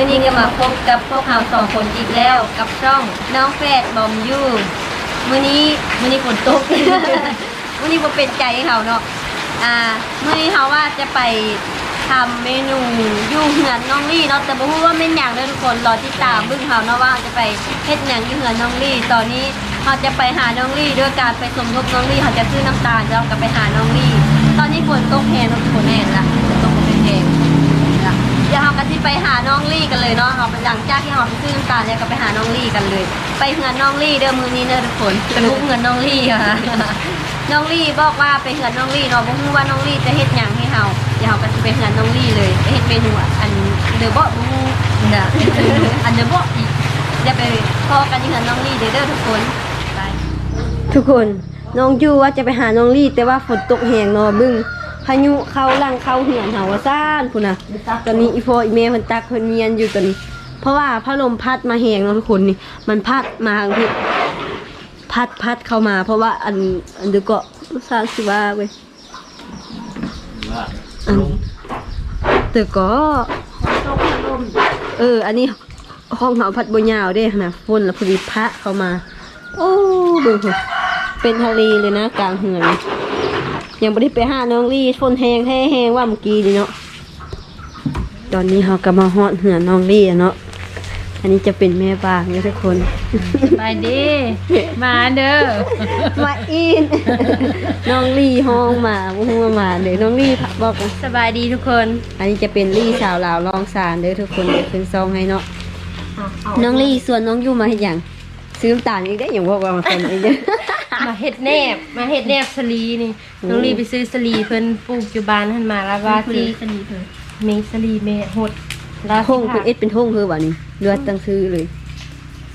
มื่อนี้ก็มาพบกับพวกเราสองคนอีกแล้วกับช่องน้องแฟดบอมยูมื่อนี้มื่อนี้ฝนตก มื่อนี้บ่เป็นใจเขาเนาะอ่ามื่อนี้เขาว่าจะไปทำเมนูยู่เหือนน้องลี่เนาะแต่บ่รู้ว่าเป็นอย่างเด้อทุกคนรอติดตามบึ้งเขาเนาะว่าจะไปเฮ็ดหยังยู่เหือนน้องลี่ ตอนนี้เขาจะไปหาน้องลี่ด้วยการไปสมทบน้องลี่เขาจะซื้อน้ำตาลแล้วก็ไปหาน้องลี่ ตอนนี้ฝนตกแหงทุกคน ไปหาน้องลี่กันเลยเนาะเราไปหลังจากที่เราไปซื้อน้ำตาลเนี่ยก็ไปหาน้องลี่กันเลย ไปเฮือนน้องลี่เด้อมือนี้เด้อทุกคนไปบุกเฮือนน้องลี่ค่ะน้องลี่บอกว่าไปเฮือนน้องลี่เนาะบ่ฮู้ว่าน้องลี่จะเฮ็ดหยังให้เฮาเดี๋ยวเราก็สิไปเฮือนน้องลี่เลยไปเฮ็ดเมนูอันเดอบ่บ่ฮู้นะอันเดอบ่อีกเดี๋ยวไปพอกันที่เฮือนน้องลี่เด้อเด้อทุกคนไปทุกคนน้องยูว่าจะไปหาน้องลี่แต่ว่าฝนตกแหงเนาะบึ้ง พายุเข้าหลังเข้าเหือนเฮาว่าซ่านพุ่นน่ะ ตอนนี้อีโฟอีเมลมันตักเพิ่นเมียนอยู่ตอนนี้ เพราะว่าพัดลมพัดมาแหงเนาะทุกคนนี่ มันพัดมาทางที่พัดพัดเข้ามา เพราะว่าอันอันเดียวก็สร้างสิว่าเว้ยอันเดี๋ยวก็ เออ อันนี้ห้องเหาพัดบยาวเด้นะฝนแล้วพอดีพระเข้ามา โอ้ดูเป็นทะเลเลยนะ กลางเหือน ยังไม่ได้ไปหาน้องลี่ฝนแหงแท้แหงว่าเมื่อกี้นี่เนาะตอนนี้เราก็มาฮอดเหือนน้องลี่อะเนาะอันนี้จะเป็นแม่บ้านนะทุกคนไปดีมาเด้อมาอินน้องลี่ห้องมาบุ้งมาเดี๋ยวน้องลี่บอกกันสบายดีทุกคน อันนี้จะเป็นลี่สาวลาวลองสารเด้อทุกคนเดี๋ยวขึ้นซองให้เนาะน้องลี่ส่วนน้องยู่มาเห็นอย่างซื้อน้ำตาลอีกได้ออย่างบอกว่ามาเป็นอีกเด้อ มาเฮ็ดแนบ มาเฮ็ดแนบสลีนี่น้องลีไปซื้อสลีเพิ่นปลูกอยู่บ้านหันมาแล้วว่าที่สลีเพิ่นมีสลีแม่หดแล้วท่งสิคือเอ็ดเป็นท่งคือว่านี่เลือดตั้งซื้อเลย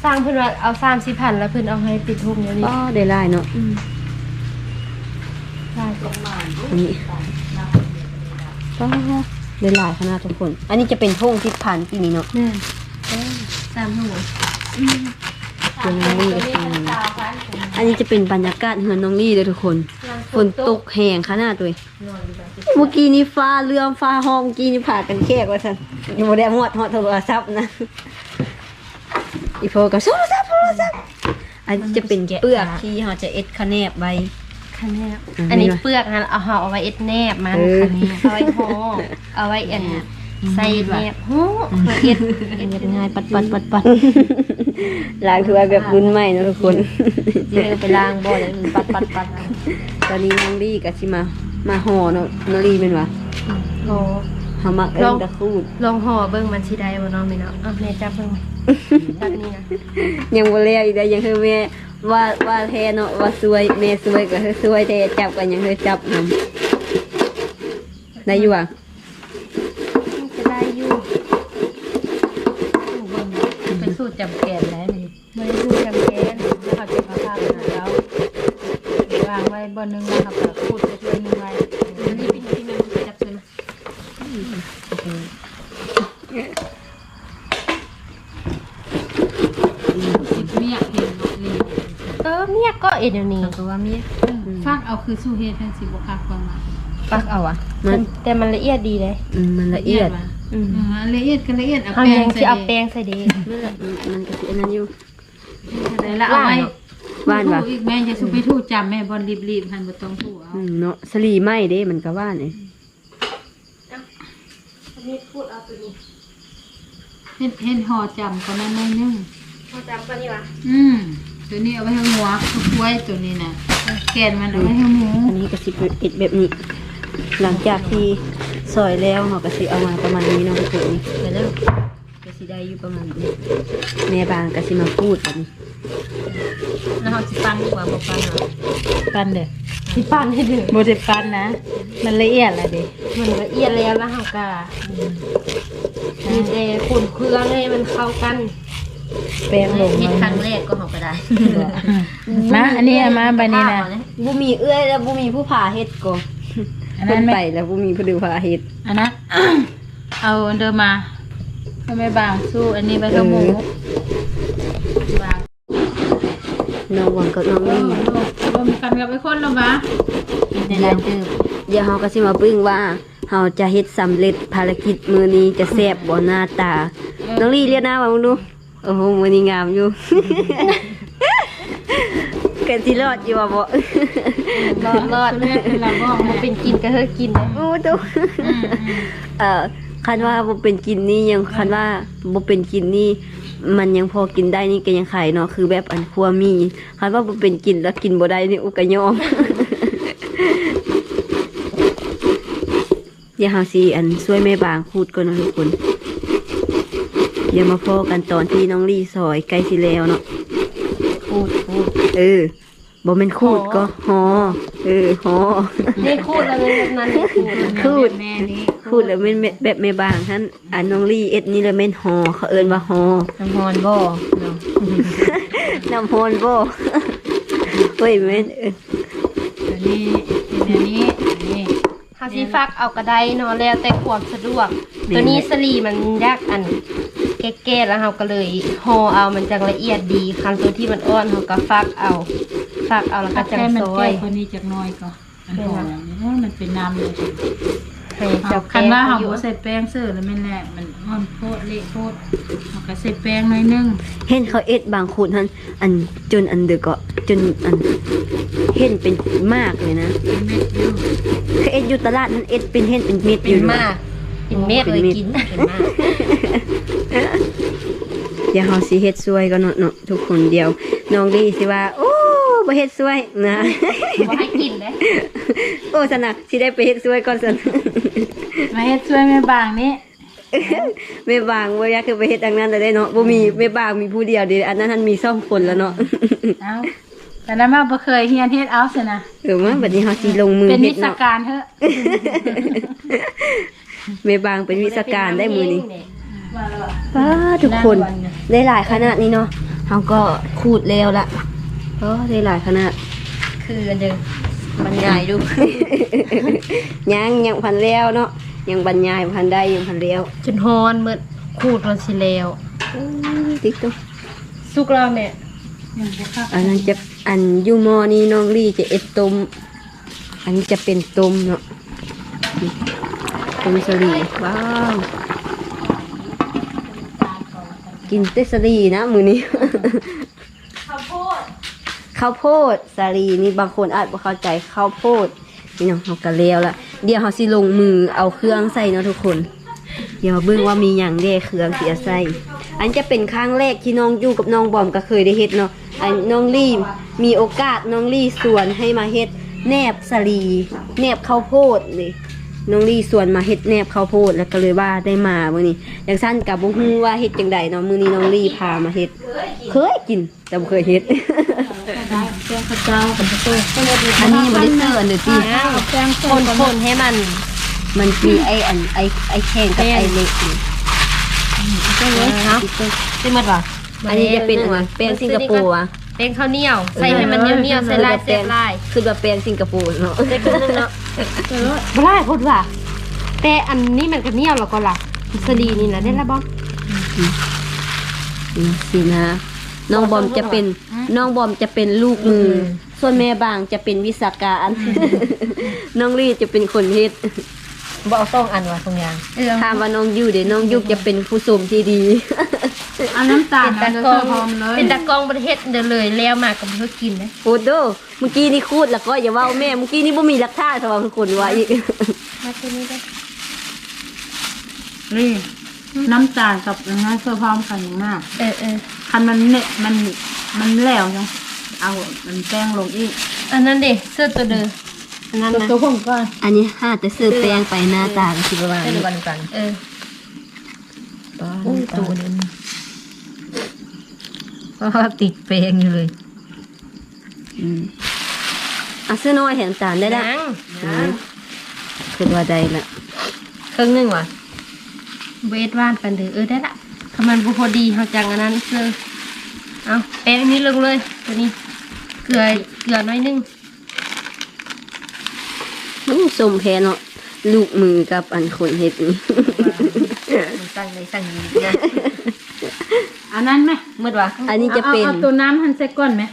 สร้างเพิ่นว่าเอา30,000แล้วเพิ่นเอาให้ติดทุ่งเดี๋ยวนี้ก็ได้ไล่เนาะอืมใช่อันนี้ก็ได้ไล่ขนาดทุกคน อันนี้จะเป็นท่งที่ผ่านปีนี้เนาะแม่นเออสามหัวเป็นน้องลี่ก็คื ออันนี้จะเป็นบรรยากาศเฮือนน้องลี่เลยทุกคน ฝนตกแห้งขนาดเลยเมื่อกี้นี้ฟ้าเรื่องฟ้าห้องเมื่อกี้นี่ผ่ากันแค่ว่าสันยังไม่ได้หมดหอดโทรศัพท์นะ อีโฟก็โทรศัพท์โทรศัพท์อันนี้จะเป็นเปลือกที่เราจะเอ็ดคะแนบไว้คะแนบอะอันนี้นี่ว่ะเปลือกนะเอาห่อเอาไว้เอ็ดแนบมันเออคะแนบเอาไว้ห่อเอาไว้อัน ใส่แนบหูเพื่อเอ็ดเอ็ดง่ายปัดปัดปัดปัดล้างถ้วยแบบรุ่นใหม่นะทุกคนเดี๋ยวไปล้างบ่อเลยมันปัดปัดปัดตอนนี้น้องลี่ก็สิมา มาห่อเนาะน้องลี่เป็นวะโอ้เฮามาเอิ้นตะคูดลองห่อเบิ่งมันสิได้บ่เน้องมีเนาะอะแม่จับเบิ่งจับนี่นะยังบ่แล้วอีกได้อยังคือแม่ว่าว่าแท้เนาะว่าสวยแม่สวยก็คือสวยแต่จับกันยังคือจับนํได้อยู่อะ จะได้อยู่เป็นสูตรจำแกนแล้วนี่ไม่ได้สูตรจำแกนเขาจะมาพาไปหาเราวางไว้บนนึงแล้วเขาก็พูดไปช่วยนึงไว้อันนี้เป็นที่มันจับใช่ไหมเมียเห็นเนาะนี่เออเมียก็เอ็ดเดี๋ยวนี้ก็ว่าเมียฟังเอาคือสู้เฮ็ดทั้งสิบ่คักฟังมาปักเอาอะแต่มันละเอียดดีเลย อืมมันละเอียดว่ะ อืมเออละเอียดก็ละเอียดเอาเอาแป้ยังงใส่สิเอาแป้งใส่ดีมันละมันก็สิอันนั้นอยู่แล้วเอาไว้ว่านว่ะ ถูๆอีกแม่จะสุไปถูกจำแม่บ่รีบๆหันบ่ต้องถูกเอาอืมเนาะสลีไหมเด้มันก็ว่านนี่นี่พูดเอาตัวนี้เฮ็ดเฮ็ดห่อจำก็นั่นหน่อยนึงเขาจำก็นี่วะอืมตัวนี้เอาไว้ให้หัวกล้วยตัวนี้น่ะแกนมันเอาไว้ให้หมูอันนี้ก็สิเป็นอิดแบบนี้ หลังจากที่ ซอยแล้วเราก็สิเอามาประมาณนี้เนาะทุกคนไปแล้วก็สิได้อยู่ประมาณนี้แม่บางก็สิมาพูดแบบนี้แล้วเขาสิปั้นดีกว่าบ่ปั้นเหรอปั้นเด้อสิปั้นให้เดือดบ่ได้ปั้นนะ มันละเอียดละเด้มันละเอียดแล้วแล้วเขาก็มีแต่ขุ่นเครื่องให้มันเข้ากันแป้งลงเฮ็ดคมารั้งแรกก็เขาก็ได้มาอันนี้เอามาใบนี้นะบ่มีเอื้อยแล้วบ่มีผู้ผ่าเฮ็ดก็ อันเพิ่นั้นนไม่ไปแล้วบ่มีผู้ดูผ่าเฮ็ดอันนั้น เอาเดิมมาให้แม่บางสู้อันนี้ไปกับหมูบางน้องหวังกับน้องรวนี่มรวมกันกับไอ้คนแล้วมะในร้านเติมเดี๋ยวเฮาก็สิมาเบิ่งว่าเฮาจะเฮ็ดสำเร็จภารกิจมื้อนี้จะแซ่บบ่หน้าตาเออน้องลี่เรียกหน้ามามึงดู โอ้โหมันนี่งามอยู่ เกิดที่รอดอยู่อะบ่รอดรอดเรียกเป็นลาบอกมันเป็นกินก็เฮอกินเลยโอ้ดูอืมอืมเอ่อคันว่าบ่เป็นกินนี่ยังคันว่าบ่เป็นกินนี่มันยังพอกินได้นี่ก็ยังขายเนาะคือแบบอันครัวมีคันว่าบ่เป็นกินแล้วกินบ่ได้นี่อุกะยอมเดี๋ยวเฮาสิอันช่วยแม่บางพูดก่อนเนาะทุกคนเดี๋ยวมาพอกันตอนที่น้องลี่ซอยใกล้สิแล้วเนาะพูดพูด เออบ่แม่นคูดก็ฮอเออฮอนี่คูดแล้วเลยแบบนั้นนี่คูดคูดแม่นี้พูดแล้วแม่นแบบแม่บางท่านอันน้องลี่เอ็ดนี่แล้วแม่นฮอเขาเอิ้นว่าฮอน้ำฮอนบ่เนาะน้ำฮอนบ่เฮ้ยแม่นเอออันนี้เป็นอันนี้อันนี้เฮาสิฟักเอาก็ได้เนาะแล้วแต่ความสะดวก ตัวนี้สลีมันยากอัน แก่ๆแล้วเฮาก็เลยห่อเอามันจังละเอียดดีคันตัวที่มันอ่อนเฮาก็ฟักเอา ฟักเอาแล้วก็ถ้าจังแค่มันซอแก้ยคนนี้จากหน้อยก็อันหอมโอ้ยมันเป็นน้ำเลยให้เจ้าคันว่าแป้เฮางอยู่บ่ใส่แป้งเสื้อแล้วแม่นแหละมันอ่อนโพดเละโพดเฮาก็ใส่แป้งหน่อยนึงเห็นเขาเอ็ดบางคนท่านอันจนอันเดึกก็จนอันเห็นเป็นมากเลยนะเป็นเม็ดอยู่คือเอ็ดอยู่ตลาดนั้นเอ็ดเป็นเห็นเป็นเม็ดอเป็ยู่นนะมาก เป็นเม็ดเลยกินเป็นมากเดี๋ยวเฮาสิเฮ็ดซวยก็เนาะเนาะทุกคนเดียวน้องลี่สิว่า โอ้บ่เฮ็ดซวยนะบ่ให้กินเลยโอ้สนะสิได้ไปเฮ็ดซวยก่อนสันมาเฮ็ดช่วยแม่บางนี้แม่บางบ่อยากคือไปเฮ็ดทางนั้นได้เนาะบ่มีแม่บางมีผู้เดียวเดิอันนั้นท่านมีสองคนแล้วเนาะเอ้าแต่นั้นมาบ่เคยเฮียนเฮ็ดเอาซะนะเออมาบัดนี้เฮาสิลงมือเป็นเฮ็วิดชาเนาะการเถอะ แม่บางเป็นวิชาการได้มือนี้ว่าแล้วอะป้าทุกคนได้หลายขนาดนี้เนาะเฮาก็ขูดแล้วละเออได้หลายขนาด คืออันเดิมบรรยายดูยังยังพันแล้วเนาะยังบรรยายพันได้ยังพันแล้วจนฮอนเมื่อขูดมันสิแล้วอื้อติ๊กตุ๊กสุกแล้วแม่ยังบ่คักอันนั้นจะอันอยูมอนี่น้องลี่จะเอ็ดต้มอันนี้จะเป็นต้มเนาะ ต้มสลีว้าว กินเตสลีนะมือนี้ ข้าวโพดข้าวโพดสาลีนี่บางคนอาจบ่เข้าใจข้าวโพดนี่เนาะเฮาก็แล้วละเดี๋ยวเฮาสิลงมือเอาเครื่องใส่เนาะทุกคน เดี๋ยวมาเบิ่งว่ามีหยังแด่เครื่องที่จะใส่อันจะเป็นครั้งแรกที่น้องอยู่กับน้องบอมก็เคยได้เฮ็ดเนาะอันน้องลี่มีโอกาสน้องลี่สวนให้มาเฮ็ดแนบสาลีแนบข้าวโพดเลย น้องลี่สวนมาเฮ็ดแนบข้าวโพดแล้วก็เลยว่าได้มามื้อนี้อย่างสั้นกับบ่ฮู้ว่าเฮ็ดจังใดเนาะมื้อนี้น้องลี่พามาเฮ็ด เคยกิน แต่บ่เคยเฮ็ดได้แป้งข้าวเจ้ากับข้าวต้มอันนี้บ่ได้เสิร์ฟอันเด้อติแป้งคข้นนคนๆให้มันมันมีไอ้อันไอ้ไอ้แข็งกับไอ้เล็กนี่เป็นไงครับเป็นหมดป่ะอันนี้จะเป็นอันนั้นแป้งสิงคโปร์อะเป็นข้าวเหนียว ใส่ให้มันเหนียวเหนียวๆใส่ลายเส้นลายคือแบบแป้งสิงคโปร์เนาะ ใส่ครึ่งนึงเนาะ บ่ได้พูดว่า แต่อันนี้มันก็เหนียวแล้วก็ล่ะสลีนี่นะได้ละบ่นี่สินะน้องบอมจะเป็นน้องบอมจะเป็นลูกมือ ส่วนแม่บางจะเป็นวิสาการ น้องลี่จะเป็นคนเฮ็ด บ่เอาต้องอันว่าตรงยางเออถามว่าน้องยูเดี๋ยวน้องยุกจะเป็นผู้ชมที่ดี เอาน้ำตาลเป็นเอาตะเนื้กองอหอมเลยเป็นตะกองประเทศเดินเลยแล้วมากับเพื่อกินนะโอ้โดเมื่อกี้นี่คูดแล้วก็อย่าว่าแม่เมื่อกี้นี่บ่มีหลักฐานสำหรับทุกคนว่าอีกมาที่นี่ได้นี่น้ำตาลกับอันนั้นเพื่อพร้อมกันอย่างมากเออเออคันมันเนี่ยมันมันแล้วจังเอามันแป้งลงอีก อันนั้นเด็เสื้อตัวเดิม อันนั้นตัวนะตัวผมก็อันนี้ห้าแต่ซื้อแป้งไปหน้าตาก็สิประมาณเสื้อนี้ดูกันกันเออป้าอู้ตัวนึงเพราะว่าติดเปงอยู่เลยอืมอะซื้อน้อยแถมจานได้ละยังอืมคือว่าได้ละครึ่งหนึงว่ะเวทว่านกันเถอะเออได้ละถ้ามันบ่พอดีเขาจังอันนั้นเสื้อเอาแป้งนี้ลงเลยตัวนี้ เกลือเกลือน้อยนึง มันสมแพ้เนาะลูกมือกับอันคนเฮ็ดนี่มันสั่งเลยสั่งยีนะอันนั้นไหมมืดวะอันนี้จะเป็นอาอาตัวน้ำหันใส่ก้อนไหม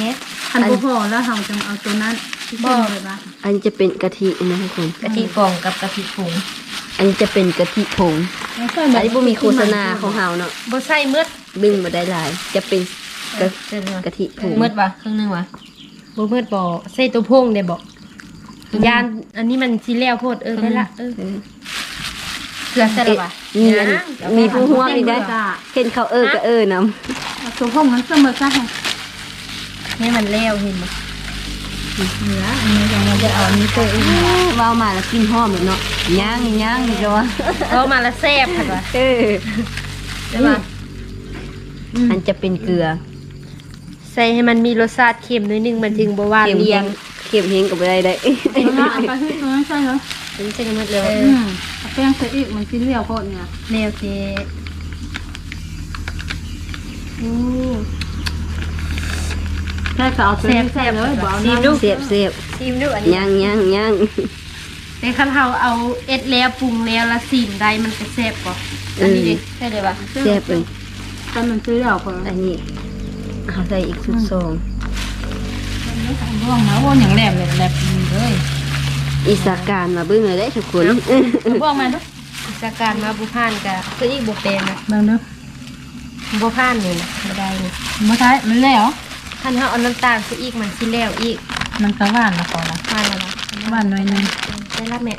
เน็ตหันพอแล้วเราจะเอาตัวนั้นบ่ต้มเลยปะอันนี้จะเป็นกะทินะทุกคนกะทิฟองกับกะทิผงอันนี้จะเป็นกะทิผงอันนี้บ่มีโฆษณาของเฮาเนาะบ่ใส่มืดดึงมาได้หลาย จะเป็นกะทิผงมืดวะครึ่งหนึงวะบ่มืดบ่ใส่ตัวพงได้บ่ ยานอันนี้มันสิแล้วโพดเออได้ละเออเออเกลือใส่และวะมีอันมีผู้ห่วงอีกได้จ้าเห็นเขาเออก็เออนำตัวพวกมันเสมอซะค่ะให้มันแล้วเห็นบ่เหลืออันนี้ยังจะเอาอันนี้ตัวอีกเว้ามาแล้วกินหอมเลยเนาะย่างย่างนี่ก็ว่าเอามาแล้วแซ่บค่ะวะเออได้ปะอันจะเป็นเกลือ ใส่ให้มันมีรสชาติเค็มหนิดนึงมันถึงบ่หวานเค็มเลีเฮยงง เค็มเฮงก็บ่ได้ได้เอาละเอาไปที่ตัวนั้นใช่เหรออันนี้ใส่น้ำมันเลยอืมเอาแป้งใส่อีกมันกินเลี้ยวโคตรเนี่ยเร็วเจอืมแค่ก็เอาตัวนี้ใส่เลยบอกซีเอามดูน้ำเสียบเสียบซีมดูอันนี้ย่างย่างย่างในคันเฮาเอาเอ็ดแล้วปรุงแล้วละซีมได้มันจะแซ่บกว่าอันนี้ดิใช่เลยปะเสียบเลยแต่มันซื้อเอาคนอันนี้เอาใส่อีกสุดซอง การ่วงนะว่าอย่างแหลมเลยแหลมเลยอีสาการมาเบิ่งเลยได้ทุกคนร่วงมาดูจากการมาบุพานกับคืออีกบุเป็นนะเบิ่งดูบุพานนี่นะไม่ได้นี่มาใช้มันแล้วคันเฮาเอาน้ำตาลคืออีกมันสิแล้วอีกมันกระว่านละพอนละพานละว่านหน่อยหนึงได้ละแม่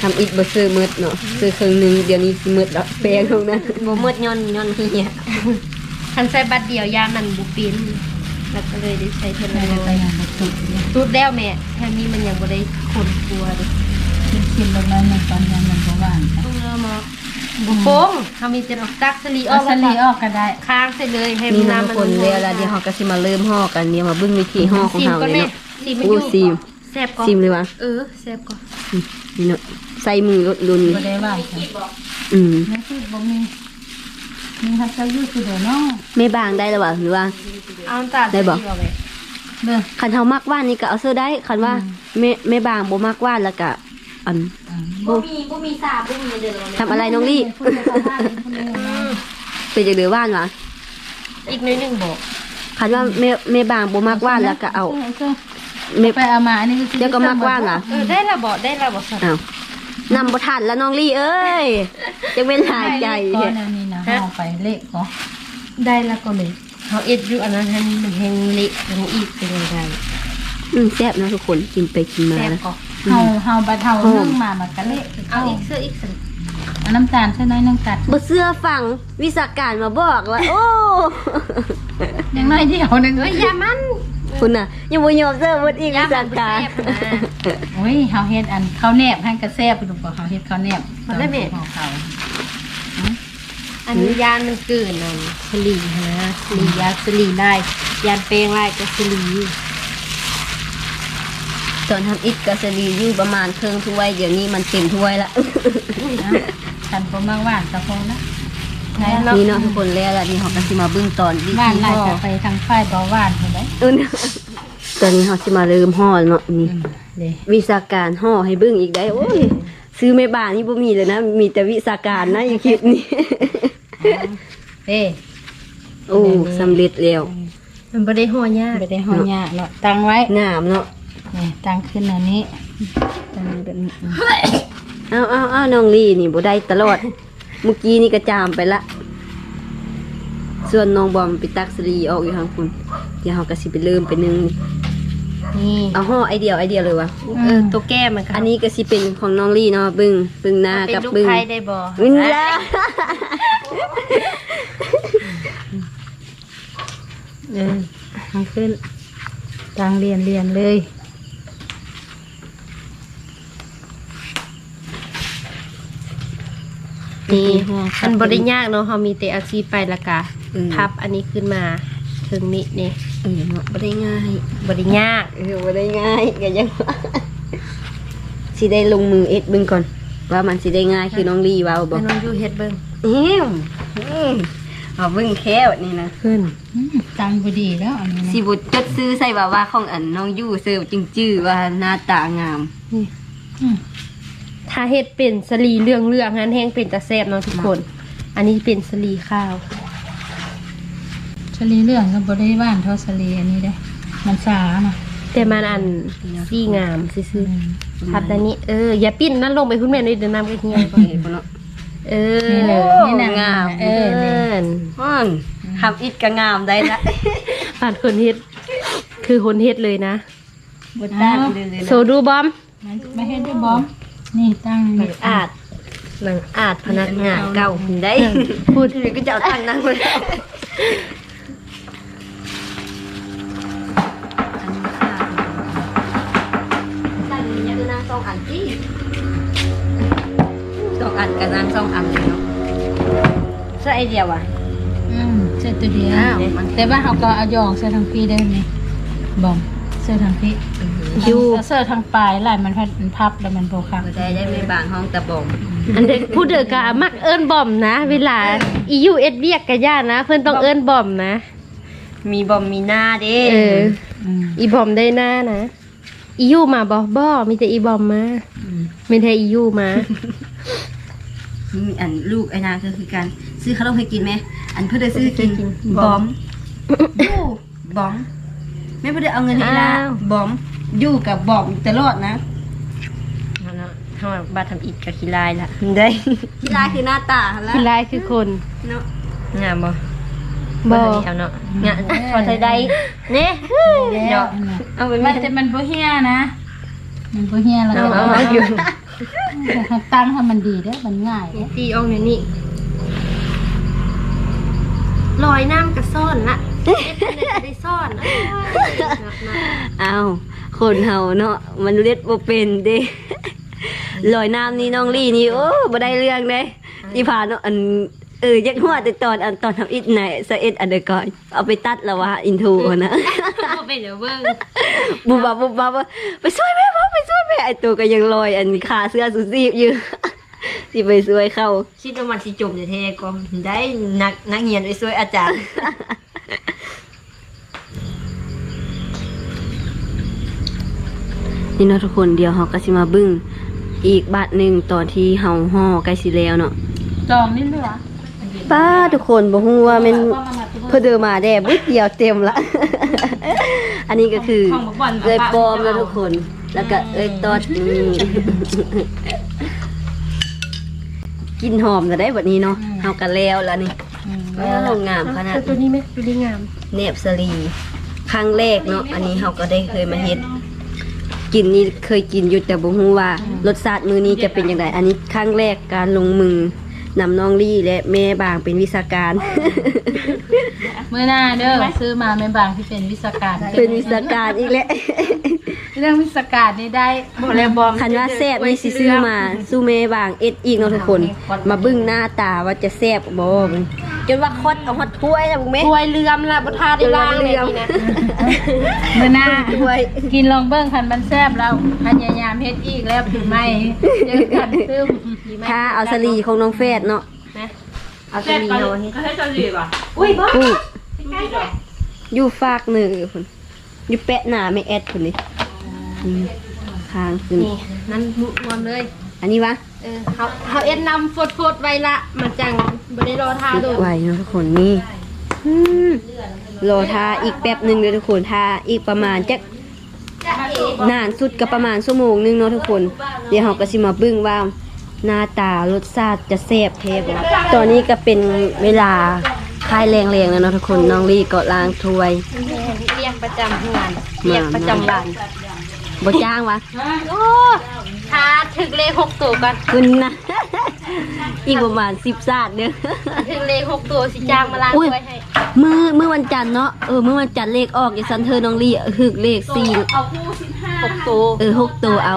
ทำอีกบ่ซื้อมืดเนาะซื้อครึ่งหนึงเดี๋ยวนี้มืดแล้วแปลงตรงนั้นบ่หมดย้อนย้อนเฮียคันใส่บัตรเดียวยามันบุปิน แล้วก็เลยได้ใช้เทใส่เลไปอย่างประตูเนี่ยตูดแล้วแม่แค่นี้มันยังบ่ได้คนกลัวดิกินกินลงแล้วมันตอนยังมันกระว่านต้องเริ่มมาบุโป้งเฮามีแต่เอาตักสลีอเอาอกสลีออกก็ได้ค้างใส่เลยให้นี่น้ำนะมันทุกคนแล้วแล้วเดี๋ยวเฮาก็สิมาเริ่มห่อกันเดี๋ยวมาเบิ่งวิธีห่อของซีมเฮาก่อนเลยแม่เนาะซีมไม่โอ้อยู่ซีมแซ่บก่อนซิมเลยวะเออแซ่บก่อนนี่เนาะใส่มือลดลุนบ่ได้ว่านค่ะอืมไม่คือบ่มี มีฮัตเตอร์ยูคือเดี๋ยวน้องไม่บางได้แล้ววะหรือว่า เอาน้ำตาลได้บ่ใส่แม่เด้อ คันเฮามักว่านนี่ก็เอาเสื้อได้คันว่าไม่ไม่บางบ่มักว่านแล้วก็อัน บ่มีบ่มีสาบบ่มีเด้อทำอะไรน้องลี่เป็นจังได๋ว่านวะอีกหนิดนึงบอกคันว่าไม่ไม่บางบ่มักว่านแล้วก็เอาเอาไม่ ไปเอามาอันนี้เดี๋ยวก็มักว่านวะเออได้ละบ่ได้ละบ่สัตว์อ้าว นำบ่ทันแล้วน้องลี่เอ้ยจังเป็นหลายใจก้อแท้นอันนี้นะห่อไปเละก็ได้ละก็เลยเฮาเอ็ดอยู่อันนั้นให้มันแห้งเละลงอีกเป็นยังไงอืมแซ่บนะทุกคนกินไปกินมาแซ่บนะก่อนเฮาเฮาบะเทานึ่งมามันก็เละเอาอีกเสื้ออีกสันเอาน้ำตาลใช่น้อยนึงตัดบ่เชื่อฟังวิชาการมาบอกว่าโอ้ยังน้อยเดียวนึงเอ้ยอย่ามัน คุณน่ะยังบ่ยอมเสื้อเบิดอีกอย่าวิมัชานบ่การแซ่บนะโอ้ยเฮาเฮ็ดอันข้าวแนบให้กระแซบดูบ่เฮาเฮ็ดข้าวแนบมันได้แม่ของเขาอันนี้ยานมันเกินนั่นสลีนะสลียาสลีได้ยานเปลงได้ก็สลีตอนทำอิฐก็จะดีอยู่ประมาณครึ่งถ้วย เดี๋ยวนี้มันเต็มถ้วยละฉันบ่มาหวานตะพงนะ ไหนนี่เนาะทุกคนแล้วล่ะนี่เขาก็สิมาเบิ่งตอนวิหวาธีนหลายห่อจะไปทางฝ้ายบ่หวานเห็นไหมเออนะตอนนี้เขาสิมาเริ่มห่อเนาะนี่ เด้วิชาการห่อให้เบิ่งอีกได้โอ้ยซื้อไม่บานนี่บ่มีเลยนะ มีแต่วิชาการนะอย่าคิดนี่เด้โอ้สำเร็จแล้วมันบ่ได้ห่อยากไม่ได้ห่อยากเนาะตั้งไว้งามเนาะนี่ตั้งขึ้นอันนี้ตั้งแบบนี้เอาเอาเอาน้องลี่นี่บ่ได้ตลอด เมื่อกี้นี่ก็จามไปละ ส่วนน้องบอมไปตักสลีออกอยู่ทางคุณเดี๋ยวเขาก็สิไปเริ่มไปนึงนี่ เอาห่อไอเดียวไอเดียวเลยวะเออ ตัวแก้มันก็อันนี้ก็สิเป็นของน้องลี่เนาะบึ้งบึ้งหน้าเป็นกับลูกบึ้งไผ่ได้บ่อึนละเออทางขึ้นตั้งเรียนเรียนเลย นี่มันบ่ได้ยากเนาะเฮามีแต่เอาซีไปและกะพับอันนี้ขึ้นมาถึงนี้นี่เออเนาะบ่ได้ง่ายบ่ได้ยากเออบ่ได้ง่ายก็ยังว่าสิได้ลงมือเอ็ดเบึ้งก่อน ว่ามันสิได้ง่ายคือน้องลี่เว้าบ่ให้น้องอยู่เฮ็ดเบิ่งเอ้มอืมเอาเบึ้งแค่วนี่นะขึ้นอืมตั้งบ่ดีแล้วอันนี้นะสิบุจดซื้อใส่ว่าว่าของอันน้องยู่เสิร์ฟจึงจื้อว่าหน้าตางามอืม ถ้าเฮ็ดเป็นสลีเรื่องเรื่องนั้นแห้งเป็นตะแซ่บเนาะทุกคน อันนี้เป็นสลีข้าวสลีเรื่องก็บ่ได้หวานเท่าสลีอันนี้เด้ มันสาเนาะแต่มันอันซี่งามซื่อๆทับแต่นี้เอออย่าปิ้นนั่นลงไปคุณแม่เลยเดี๋ยวน้ำก็เหี่ยวก่อนนี่พุ่นเนาะเออนี่เลยนี่นะงามเอเออนี่อฮ้อนทำอิดก็งามได้ละผ่านคนเฮ็ด คือคนเฮ็ดเลยนะบ่ด้านเลยเลยโซดูบอมมาเฮ็ดด้วยบอม นี่ตั้งหนันี่งอาดหนังอาดพนักงานเก่าหุ่นได้ พูดถึงก็จะเอาทางนั้นเลยอันนี้ค่ะคือนางสองอันที่สองอันกับนางสองอันเลยเนาะใช่ไอเดียวอะอืมเสื้อตัวเดียวอ้าวแต่ว่าเขาก็เอายองเสื้อทางพี่ได้ไหมบอมเสื้อทางพี่ อยู่เสื้อทางปลายลายมันพันมันพับแล้วมันโบคักหัวใจได้ไม่บางห้องตะบงอันเด็กผู้เด็กกะมักเอิ้นบอมนะ เวลาอียูเอ็ดเวียกกะย่านะ เพิ่นต้องเอิ้นบอมนะ มีบอมมีหน้าเด้เออมอีบอมได้หน้านะอียูมาบ่บ่มีแต่อีบอมมาไม่ได้อียูมามีอันลูกไอ้นางก็คือการซื้อขนมให้กินไหมอันเพื่อได้ซื้อกินบอมยู่บอมไม่เพื่อได้เอาเงินให้ละอ้าวบอม อยู่กับบอมตลอดนะเอาเนาะทำบาทำอิดกับขี้ลายละได้ที่ร้านคือหน้าตาหั่นละขี้ลายคือคน เนาะงามบ่บ่ บ่เอาเนาะงานพอใช้ได้เนี่ยเดี๋ยวเอาไปมัไม่นแต่มันโบเฮียนะ มันโบเฮียแล้วเอาก็เอาเอาอยู่ตั้งให้มันดีเด้อมันง่ายเด้อตีออกเนี่ยนี่ลอยน้ำกับซ่อนละเอ็ดได้ซ่อนนะนักนะเอา คนเฮาเนาะมันเล็ดบ่เป็นเด้ลอยน้ำนี่น้องลี่นี่โอ้บ่ได้เรื่องเด้อีพาเนาะอันเออยักหัวแต่ตอนอันตอนทำอิดไหนสะเอ็ดอันเดอร์ก่อนเอาไปตัดแล้วว่าอินทูนะบ่เป็นเดี๋ยวเบิ่งบุบบับบุบบับว่าไปช่วยแม่พ่อไปช่วยแม่ไอตัวก็ยังลอยอันขาเสื้อสุซีบอยู่ที่ไปช่วยเขาคิดว่ามันสิจมแท้ๆก็ได้นักนักเรียนไปช่วยอาจารย์ นี่เนาะทุกคนเดียวเฮาก็สิมาบึ้งอีกบาทหนึ่งตอนที่เฮาห่อใกล้สิแล้วเนาะจองนี่เลยเหรอป้าทุกคนบ่ฮู้ว่าแมันเพิ่นเดินมาแด่บึ้ดเดียวเต็มละ อันนี้ก็คือของบ่อนเอ้ยปลอมนะทุกคน แล้วก็เอ้ยตอดนี่กินหอมจะได้แบบนี้เนาะเฮากันแล้วแล้วนี่อืมว้าวงามขนาดตัวนี้ไหมตัวนี้งามเนบสลีครั้งแรกเนาะอันนี้เฮาก็ได้เคยมาเฮ็ด กินนี่เคยกินอยู่แต่บ่ฮู้ว่ารสชาติมื้อนี้จะเป็นจังไดอันนี้ครั้งแรกการลงมือนำน้องลี่และแม่บางเป็นวิชาการ เมื่อหน้าเด้อซื้อมาแม่บางที่เป็นวิศาการเป็นวิชาการอีกแล้วเรื่องวิศาการนี่ได้บ่แล้วบอมคันว่าแซ่บนี่สิซื้อมาสู้แม่บางเอ็ดอีกเนาะทุกคน มาเบึ้งหน้าตาว่าจะแซ่บบ่มึง จนว่าคดเอาฮอดถ้วยแล้วมึงแม่ถ้วยเลื่อมละบ่ทาได้ล่างเลยนี่นะเมื่อหน้าถ้วยกินลองเบิ้งคันมันแซ่บแล้วพยายามเฮ็ดอีกแล้วผิดไหมเจอกันซึมถ้าเอาสลีของน้องเฟสเนาะนะเอาสลีเนาะนี่ก็ให้จะดีป่ะอุ้ยบ่ปุ๊บอยู่ฝากหนึ่งพุ่นอยู่แปะหน้าไม่แอดพุ่นนี่อืมทางขึ้นนี่นั่นมุรวมเลย อันนี้วะ เออเขาเขาเอ็ดนำฟดๆไว้ละมันจังบ่ได้รอทาโดนไหวเนาะทุกคนนี่อืมรอทาอีกแป๊บหนึ่งเลยทุกคนทาอีกประมาณจักนานสุดก็ประมาณชั่วโมงหนึงเนาะทุกคน เดี๋ยวเราก็สิมาเบึ้งว่าหน้าตารสชาติจะแซ่บแท้บ่ตอนนี้ก็เป็นเวลาคลายแรงๆแล้วเนาะทุกคนน้องลี่ก็ล้างถ้วยเรียกประจำงานเรียกประจำบ้านบ่จ้างวะโอ้ ทาถึกเลขหกตัวก่อนคุณนะ อีกประมาณสิบซาดเด้อถึงเลขหกตัวสิจ้างมาล้างอุ้ยถ้วยให้มือมือวันจันทร์เนาะเออมือวันจันทร์เลขออกอย่าซันเธอน้องลี่หึกเลขสี่หกตัวเออหกตัวเอา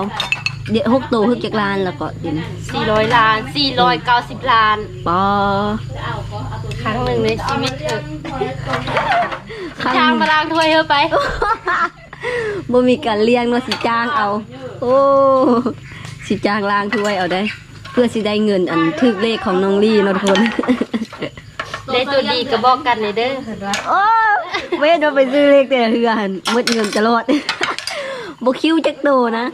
เดี๋ยวหกตัวหึกจากลานแล้วก็เดี๋ยวสี่ร้อยล้านสี่ร้อยเก้าสิบล้านปอครั้งหนึ่งในชีวิตเธอครั้จ้างงมาล้างถ้วยเธอไปบ่มีการเลี้ยงเนาะสิจ้างเอา โอ้ สิจ้างล้างถ้วยเอาได้ เพื่อสิได้เงินอันถึกเลขของน้องลี่เนาะทุกคนได้ตัวดีก็บอกกันเลยเด้อเห็นว่าโอ้เว้นว่าไปซื้อเลขแต่ละเฮือหันหมดเงินตลอดบ่คิวจักโตนะ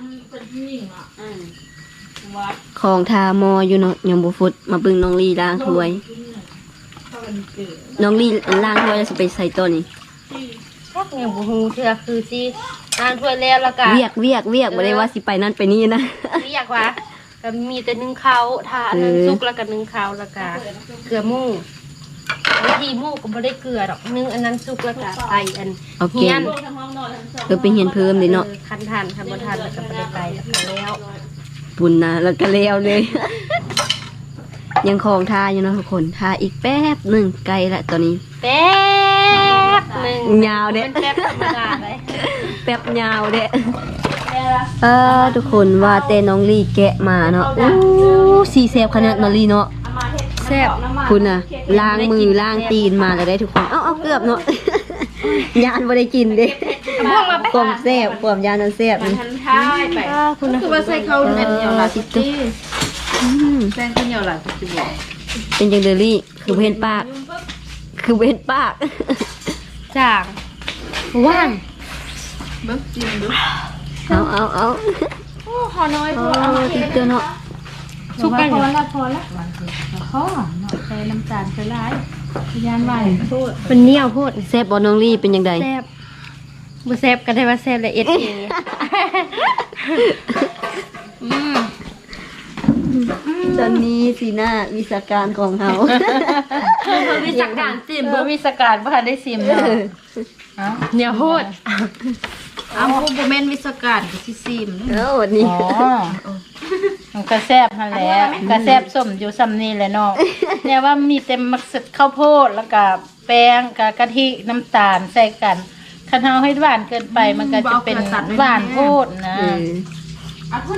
ของทามออยู่เนาะยังบ่ฟุดมาเบิ่งน้องลี่ล้างถ้วย น้องลี่ล้างถ้วยแล้วสิไปใส่ตัวนี้พวกเนี่ยบูฮูเธอคือสิไป ล้างถ้วยแล้วแล้วก็เวียกเวียกเวียกบ่ได้ว่าสิไปนั่นไปนี่นะ เรียกว่าก็มีแต่นึ่งข้าวทานึ่งเออซุกแล้วก็นึ่งข้าวแล้วก็เกลือหมูบางทีหมูก็ไม่ได้เกลือดอกนึ่งอันนั้นซุกแล้วก็ใส่อันโอเค เฮียนเออไปเฮียนเพิ่มเลยเนาะออคันทานคันบ่ทานแล้วก็ไม่ได้ไปแล้วปุ่นนะแล้วก็แล้วเลย ยังคองทาอยู่เนาะทุกคนทาอีกแป๊บหนึ่งไกลละตอนนี้ แป๊บหนึ่งยาวเด้ มันแป๊บธรรมดาเลย แป๊บยาวเด้เออทุกคนว่าแต่น้องลี่แกะมาเนาะอู้สีแซบขนาดมาลี่เนาะแซ่บคุณน่ะล้างมือล้างตีนมาแล้วได้ทุกคน เอ้าเอาเกือบเนาะยานบ่ได้กินเด้ความแซ่บความยานนั้นแซ่บนี่ทันท้ายไปคุณนะคือว่าใส่ข้าวเหนียวหลายสิตี้อืมแป้งข้าวเหนียวหลายสิบอกเป็นจังเดอรี่คือเห็นปาก คือเห็นปากจางว่าน เบิ้งจิ้มดูเอาเอาเอาโอ้ขอน้อยพโอ้อเอาติดเจอเนาะสุกกันพออยู่แล้วพอแล้ววางสิข้อเนาะใส่น้ำตาลใส่หลายยานไหวมันเหนียวโพดแซ่บบอน้องลี่เป็นยังไงแซ่บบ่แซ่บก็ได้ว่าแซ่บละเอียดเองอืมตอนนี้สีหน้าวิชาการของเขาวิชาการจิ้มบ่มีสกัดบ่ทันได้ซิมเนาะเอ้าเหนียวโพด เอาผู้บ่แม่นวิศการก็สิซิมเออวันนี้ อ๋อมันก็แซ่บหั่นแหละก็แซ่บส้มอยู่ซ้ำนี่แหละเนาะเนี่ยว่ามีเต็มมักสดข้าวโพดแล้วก็แป้งกับกะทิน้ำตาลใส่กันคันเฮาให้หวานเกินไปมันก็จะเป็นหวานโพดนะเอ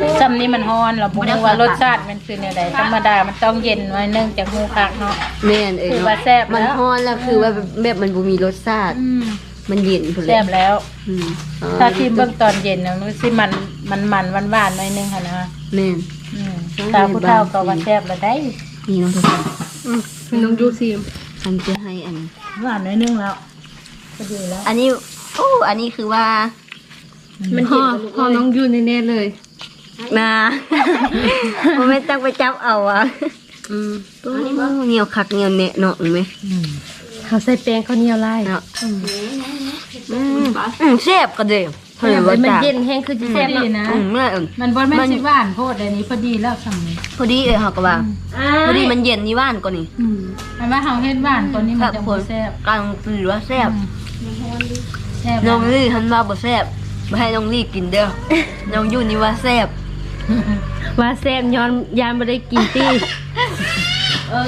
อซ้ำนี้มันฮ้อนเราบ่รู้ว่ารสชาติมันคือแนวใดธรรมดามันต้องเย็นไว้เนื่องจากหูคักเนาะแม่นเออคือเนาะว่าแซ่บมันแล้วฮ้อนแล้วคือว่าแบบแบบมันบ่มีรสชาติอื มมันเย็นพุ่นเลแซ่ยบแล้ว อืมอ๋อถ้าที่เบื้องตอนเย็นนะมันสิมันมันมันหวานหวานๆหน่อยนึงค่ะนะแม่น อืมตาผู้เฒ่าก็ว่าแซ่บแล้วได้นี่น้องทุกคนน้องดูซิมฉันจะให้อัน หวานหน่อยนึงแล้วก็ดีแล้วอันนี้โอ้อันนี้คือว่ามันเห็นพอน้องยูแน่ๆเลยนาผมไม่ต้องไปจับเอาอะอืมโอ้เหนียวคักเหนียวเนะเนาะเห็นไหม เขาใส่แป้งข้าวเหนียวลายเนาะอืมอืมแซ่บก็เด้เฮ้ยว่ามันจ้าเย็นแห้งคือจะพแซ่อบดีเนาะนะอืมเมื่อเอิ่มมันบ่แม่นสิหวานโพดอันนี้พอดีแล้วสำนี้พอดีเออเฮาก็ว่าพอดีมันเย็นนี่ว่านกว่านี่อืมอันว่าเฮาเฮ็ดหวานกว่านี้มันจะบ่แซ่บกลางคือว่าแซ่บแซ่บน้องลี่ทันว่าบ่แซ่บบ่ให้น้องลี่กินเด้อน้องยู่นี่ว่าแซ่บว่าแซ่บย้อนยานบ่ได้กินตี้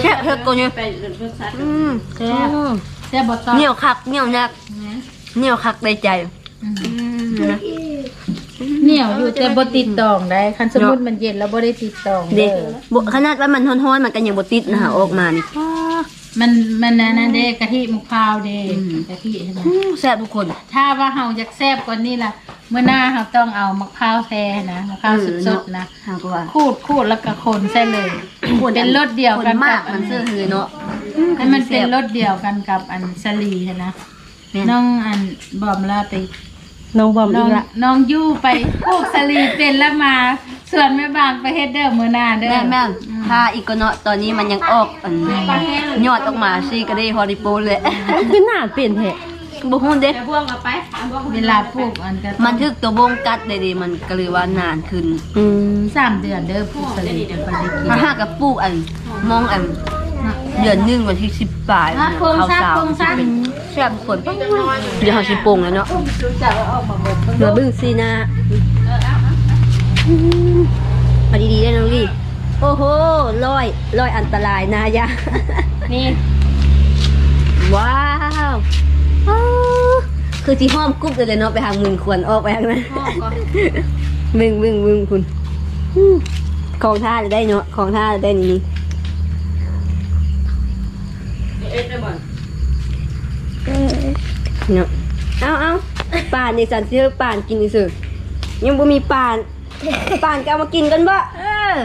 แซ่บเท่าตัวนี้อืมแซ่บแซ่บบ่ต้องเหนียวคักเหนียวนักเหนียวคักได้ใจอืมนะเหนียวอยู่แต่บ่ติดตองได้ คันสมมุติมันเย็นแล้วบ่ได้ติดตองเด็เด้กบ่ขนาดว่ามันฮ้อนๆมันก็ยังบ่ติดนะคะออกมานี่มันมันอันนั่นเด้กะทิมะพร้าวเด้กะทิเห็นไหมอืมแซ่บทุกคน ถ้าว่าเฮาอยากแซ่บกว่านี้ล่ะ เมื่อหน้าเฮาต้องเอามะพร้าวแท้นะมะพร้าวเออสเนาะดๆนะเฮาก็ว่าขูดขูดแล้วก็คนใส่เลยเป็นรสเดียวกันคมากกับมันเสื้อหือเนาะให้มันเป็นรสเดียวกันกับอันสลีนะแม่นน้องอันบอมลาไปน้องบอมน้อีองกละน้องยู่ไปปลูกสลีเป็นแล้วมาส่วนแม่บางไปเฮ็ดเด้อมื้อหน้าเด้อแม่แม่นถ้าอีกก็เนาะตอนนี้มันยังออกอันยอดออกมาสิก็ได้ฮอริโปนเลยคือหน้าเปลี่ยนแท้ บ่ฮู้เด้เวลาปลูกอันก็มันถึกตัวบงกัดได้ดิมันก็เลยว่านานขึ้นอืมสามเดือนเด้อปลูกสลีจะไปได้กินถ้าหากกับปลูกอันมองอันเดือนหนึงวันที่10ปลายอะโครงสร้างข้าวโครงสร้างเป็นแซ่บทุกคนเดี๋ยวเฮาสิปรุงแล้วเนาะเดี๋ยวเบิ่งสินะมาดีๆได้อน้องลี่โอ้โหลอยลอยอันตรายนะยะนี่ ว้าว อ้าวคือที่ห้อมกุ๊บเลยเนาะไปทางมึงควรออกไปทางนั้นมึงมึงมึงคุณอืมของท่าจะได้เนาะของท่าจะได้นี่นี่เนาะเอาเอาป่านนี่สันเชื่อป่านกินนี่สิยังบ่มีป่านป่านก็เอามากินกันบ่เออ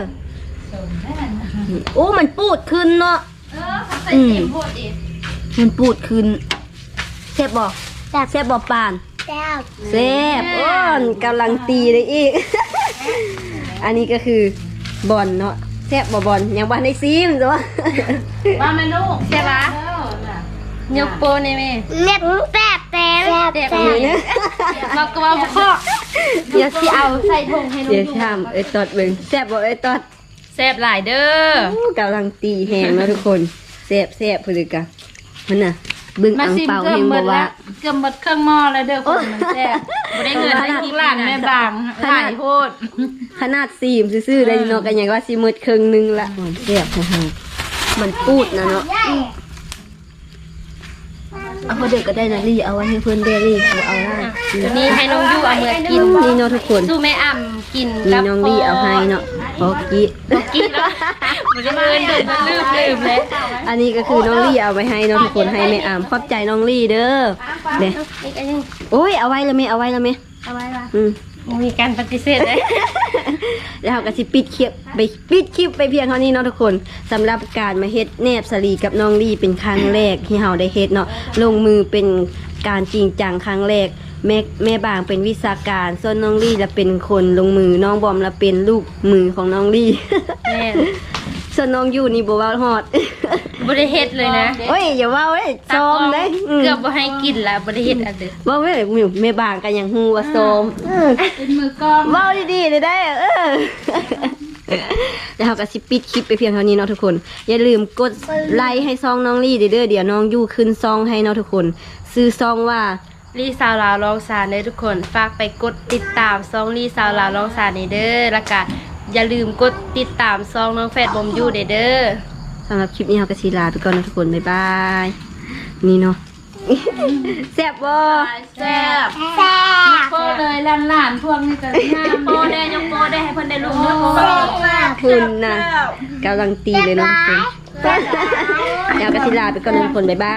โอ้มันปูดขึ้นเนาะอืมมันปูดขึ้นแซ่บบอกแซ่บแซ่บบอกปานแซ่บแซ่บอ้อนกำลังตีเลยอีก อันนี้ก็คือบอลเนาะแซ่บบ่บอลยังบ้านได้ซีมจ้ะว่าแม่ลูกใช่ปะยกโปรนี่แม่เม็ดแซ่บแต่แซ่แซ่บเลยนะเราก็ว่าพ่อเดี๋ยวสิเอาใส่ถุงให้น้องเดี๋ยวยูทำเอ้ยตอดเบิ่งแซ่บบ่เอ้ยตอดแซ่บหลายเด้อโอ้กำลังตีแหงแล้วทุกคนแซ่บแซ่บพุ่นเลยกะมันน่ะเบิ่งมาอังซิมเปาเกือแหบงหมบ่ดว่าแล้วเกือบหมดเครื่องหม้อแล้วเด้อคนมันแซ่บบ่ได้เงินได้ได้กิกินนหลานแม่บางหลายโพด ขนาดซีมซื่อๆได้เนาะกันยังว่าสิหมดครึ่งหนึงละมันแซ่บนะฮะมันปูดนะเนาะ เอาเด็กก็ได้นะลี่เอาไว้ให้เพิ่นเดลี่บ่เอาได้นี่ให้น้องยูเอาเมื่อกินนี่เนาะทุกคนสู้แม่อ่ำกินนี่กับน้องลี่เอาให้เนาะพอกี้กินแล้วมันจะเงินเดินมันลืมลืมเลยอันนี้ก็คือน้องลี่เอาไว้ให้เนาะทุกคนให้แม่อามขอบใจน้องลี่เด้อเด้อีกอันหนึงโอ้ยเอาไว้แล้วแม่เอาไว้แล้วแม่เอาไว้ว่าอืม มีการปฏิเสธเลย แล้วเราก็สิปิดคลิปไปปิดคลิปไปเพียงเท่านี้เนาะทุกคนสำหรับการมาเฮ็ดแนบสลีกับน้องลี่เป็นครั้งแรกที่เราได้เฮ็ดเนาะลงมือเป็นการจริงจังครั้งแรก แม่แม่บางเป็นวิชาการส่วนน้องลี่จะเป็นคนลงมือน้องบอมละเป็นลูกมือของน้องลี่ แม่ส่วนน้องยูนี่บ่เว้าฮอด บริเฮ็ดเลยนะโอ้ยอย่าเว้าเด้ซ้อมเด้อืมเกือบบ่ให้กินละบริเฮ็ดอันเด้อเว้าเว้ยมิวแม่บางกันยังฮู้ว่าซ้อมเป็นมือกล้องเว้าดีๆเลยได้อเออแล้วเราก็สิปิดคลิปไปเพียงเท่านี้เนาะทุกคน อย่าลืมกดไลค์ให้ซองน้องลี่เด้อเดี๋ยวน้องยู่ขึ้นซองให้เนาะทุกคน ซื้อซองว่าลีสาวลาวลองสารเด้อทุกคน ฝากไปกดติดตามซองลีสาวลาวลองสารนี่เด้อแล้วก็อย่าลืมกดติดตามซองน้องแฟดบอมยูเด้อเด้อ สำหรับคลิปนี้เราก็สิลาไปก่อนนะทุกคนบ๊ายบาย นี่เนาะแซ่บบ่แซ่บโพดเลยหลานๆพวกนี้ก็งามโปได้ยกโปได้ให้เพิ่นได้รู้เด้อคุณนะกำลังตีเลยเนาะทุกคนแล้วก็สิลาไปก่อนนะทุกคนบ๊ายบาย